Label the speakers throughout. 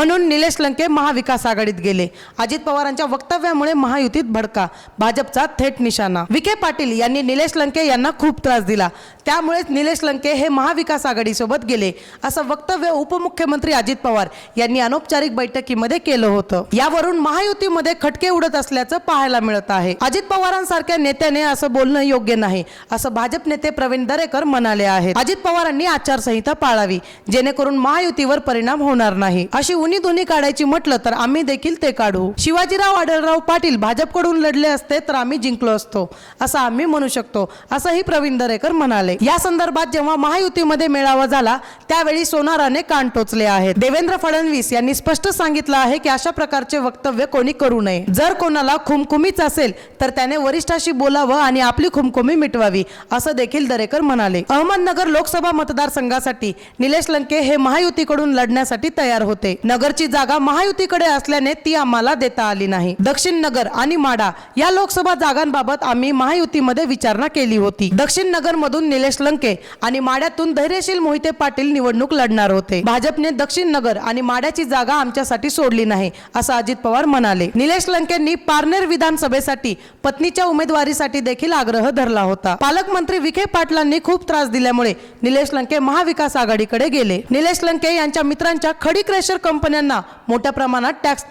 Speaker 1: म्हणून निलेश लंके महाविकास आघाडीत गेले. अजित पवारांच्या वक्तव्यामुळे महायुतीत भडका. भाजपचा थेट निशाणा. विखे पाटील यांनी निलेश लंके यांना खूप त्रास दिला. त्यामुळेच निलेश लंके हे महाविकास आघाडीसोबत गेले. असं वक्तव्य उपमुख्यमंत्री अजित पवार यांनी अनौपचारिक बैठकीमध्ये केलं होतं. यावरून महायुतीमध्ये खटके उडत असल्याचं पाहायला मिळत आहे. अजित पवारांसारख्या नेत्याने असं बोलणं योग्य नाही असं भाजप नेते प्रवीण दरेकर म्हणाले आहेत. अजित पवारांनी आचारसंहिता पाळावी जेणेकरून महायुतीवर परिणाम होणार नाही. अशी उनी दोन्ही काढायची म्हटलं तर आम्ही देखील ते काढू. शिवाजीराव आढळराव पाटील भाजपकडून लढले असते तर आम्ही जिंकलो असतो असं आम्ही म्हणू शकतो असंही प्रवीण दरेकर म्हणाले. या संदर्भात जेव्हा महायुतीमध्ये मेळावा झाला त्यावेळी सोनाराने कान टोचले आहेत. देवेंद्र फडणवीस यांनी स्पष्ट सांगितलं आहे की अशा प्रकारचे वक्तव्य कोणी करू नये. जर कोणाला खुमखुमीच असेल तर त्याने वरिष्ठाशी बोलावं आणि आपली खुमखुमी मिटवावी असं देखील दरेकर म्हणाले. अहमदनगर लोकसभा मतदारसंघासाठी निलेश लंके हे महायुतीकडून लढण्यासाठी तयार होते. नगर नगरची जागा महायुतीकडे असल्याने ती आम्हाला देता आली नाही. दक्षिण नगर आणि माडा या लोकसभा जागांबाबत आम्ही महायुतीमध्ये विचारणा केली होती. दक्षिण नगर मधून निलेश लंके आणि माड्यातून धैर्यशील मोहिते पाटील निवडणूक लढणार होते. भाजपने दक्षिण नगर आणि माड्याची जागा आमच्यासाठी सोडली नाही असं अजित पवार म्हणाले. निलेश लंकेंनी पारनेर विधानसभेसाठी पत्नीच्या उमेदवारीसाठी देखील आग्रह धरला होता. पालकमंत्री विखे पाटलांनी खूप त्रास दिल्यामुळे निलेश लंके महाविकास आघाडीकडे गेले. निलेश लंके यांच्या मित्रांच्या खडी क्रेशर कंपन्यांना मोठ्या प्रमाणात टॅक्स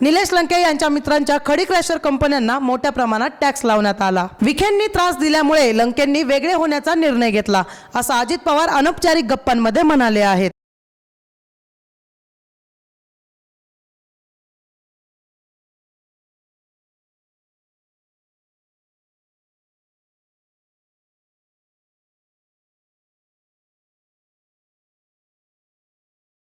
Speaker 1: निलेश लंके यांच्या मित्रांच्या खडी क्रॅशर कंपन्यांना मोठ्या प्रमाणात टॅक्स लावण्यात आला. विखेंनी त्रास दिल्यामुळे लंकेंनी वेगळे होण्याचा निर्णय घेतला असं अजित पवार अनौपचारिक गप्पांमध्ये म्हणाले आहेत.